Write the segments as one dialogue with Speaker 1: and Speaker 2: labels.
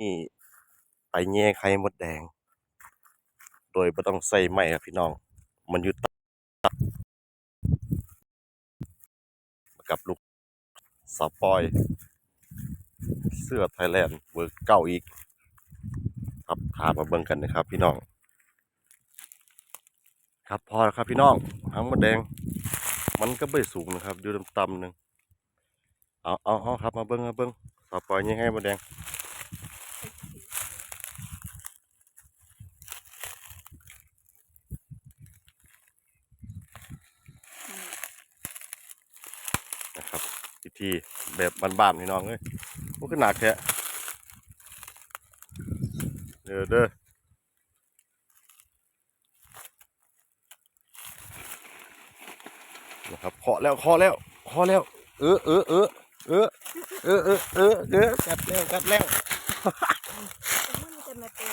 Speaker 1: นี่ไปแย่ไข่มดแดง โดยไม่ต้องใส่ไม้ครับพี่น้อง มันอยู่ตับกับลูกสปอย เสื้อไทยแลนด์เวิร์กเก่าอีก ครับพามาเบิ่งกันนะครับ พี่น้อง ครับพอแล้วครับพี่น้องหางมดแดง มันก็ไม่สูงนะครับอยู่ต่ำๆหนึ่งเอาเอาเอาครับมาเบิ้งมาเบิ้งสปอยยังไงมดแดง นะครับพิธีแบบบ้านๆพี่น้องเอ้ยโอ้ขึ้นหนักแท้เด้อเด้อนะครับเคาะแล้วเคาะแล้วเคาะแล้ว เออเออเออเออเออเออเออเออกัดแล้วกัดแล้ว
Speaker 2: มันจะมาเป็น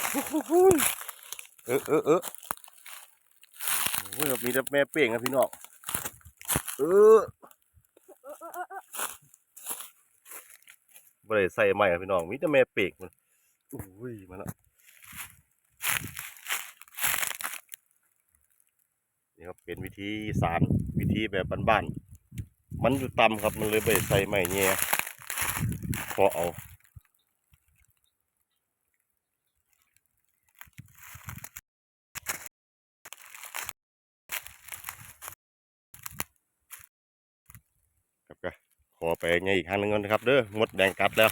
Speaker 1: เออเออเออโอ้ยมีแต่แม่เป้งนะพี่น้องเออ บ่ได้ใส่ไม้พี่น้องมีแต่แม่เปกมันอุ้ยมาแล้วนี่ครับเป็นวิธีสารวิธีแบบบ้านๆมันอยู่ต่ำครับมันเลยไปใส่ไม้แง่พอเอา ครับก็ ขอไปไงอีกครั้งหนึงก่อนนะครับเด้อมดแดงกัดแล้ว